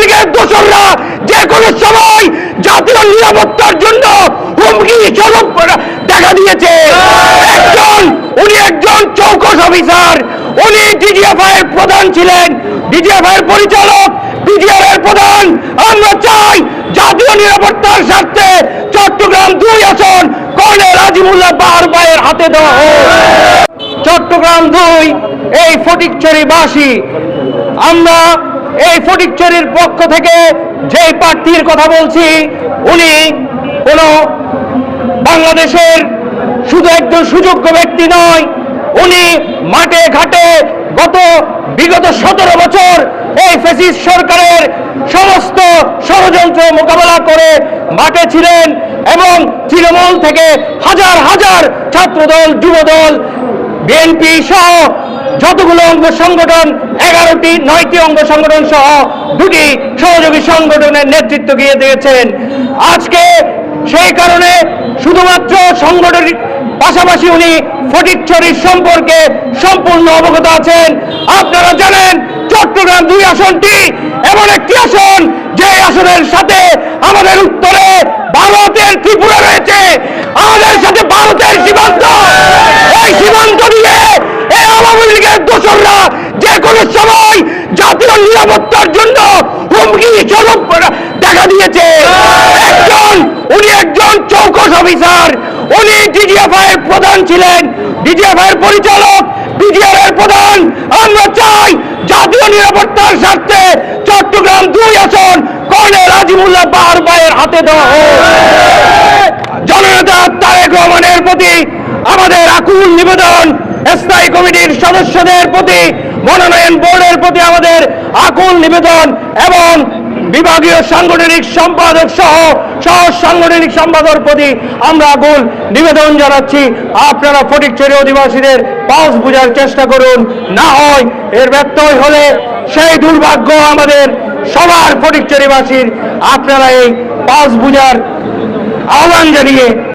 লীগের দোসররা যে কোনো সময় জাতীয় নিরাপত্তার জন্য হুমকি স্বরূপ দেখা দিয়েছে। একজন উনি একজন চৌকস অফিসার। উনি ডিজিএফআই এর প্রধান ছিলেন। ডিজিএফআই এর পরিচালক বিজিআর এর প্রধান। আমরা চাই জাতীয় নিরাপত্তার স্বার্থে চট্টগ্রাম দুই আসন কর্নেল আজিমুল্লাহ বার বাইয়ের হাতে দেওয়া চট্টগ্রাম দুই এই ফটিকছড়িবাসী আমরা এই ফটিকছড়ির পক্ষ থেকে যে প্রার্থীর কথা বলছি, উনি কোনো বাংলাদেশের শুধু একজন সুযোগ্য ব্যক্তি নয়, উনি মাঠে ঘাটে গত বিগত সতেরো বছর এই ফেসিস সরকারের সমস্ত ষড়যন্ত্র মোকাবেলা করে মাঠে ছিলেন এবং তৃণমূল থেকে হাজার হাজার ছাত্রদল, যুবদল, বিএনপি সহ যতগুলো অঙ্গ সংগঠন এগারোটি, নয়টি অঙ্গ সংগঠন সহ দুটি সহযোগী সংগঠনের নেতৃত্ব দিয়ে দিয়েছেন। আজকে সেই কারণে শুধুমাত্র সংগঠনের পাশাপাশি উনি ফটিকছড়ির সম্পর্কে সম্পূর্ণ অবগত আছেন। আপনারা জানেন, চট্টগ্রাম দুই আসনটি এমন একটি আসন, যে আসনের সাথে আমাদের উত্তরে ভারতের ত্রিপুরা রয়েছে আমাদের সাথে ভারতের সীমান্ত এই সীমান্ত দিয়ে এই আওয়ামী লীগের দোসররা যে কোনো সময় জাতীয় নিরাপত্তার জন্য হুমকি স্বরূপ দেখা দিয়েছে একজন উনি একজন চৌকস উনি ডিজিএফআই এর প্রধান ছিলেন। ডিজিএফআই এর পরিচালক বিডিআর এর প্রধান। আমরা চাই জাতীয় নিরাপত্তার স্বার্থে চট্টগ্রাম দুই আসন কর্নেল আজিমুল্লাহ বাহার ভাইয়ের হাতে দেওয়া হোক। জননেতা তারেক রহমানের প্রতি আমাদের আকুল নিবেদন, স্থায়ী কমিটির সদস্যদের প্রতি, মনোনয়ন বোর্ডের প্রতি আমাদের আকুল নিবেদন এবং বিভাগীয় সাংগঠনিক সম্পাদক সহ সহ সাংগঠনিক সম্পাদক প্রতি আমরা আকুল নিবেদন জানাচ্ছি। আপনারা ফটিকছড়ি অধিবাসীদের পাশ বোঝার চেষ্টা করুন। না হয় এর ব্যত্যয় হলে সেই দুর্ভাগ্য আমাদের সবার ফটিকছড়িবাসীর আপনারা এই পাশ বুঝার আহ্বান জানিয়ে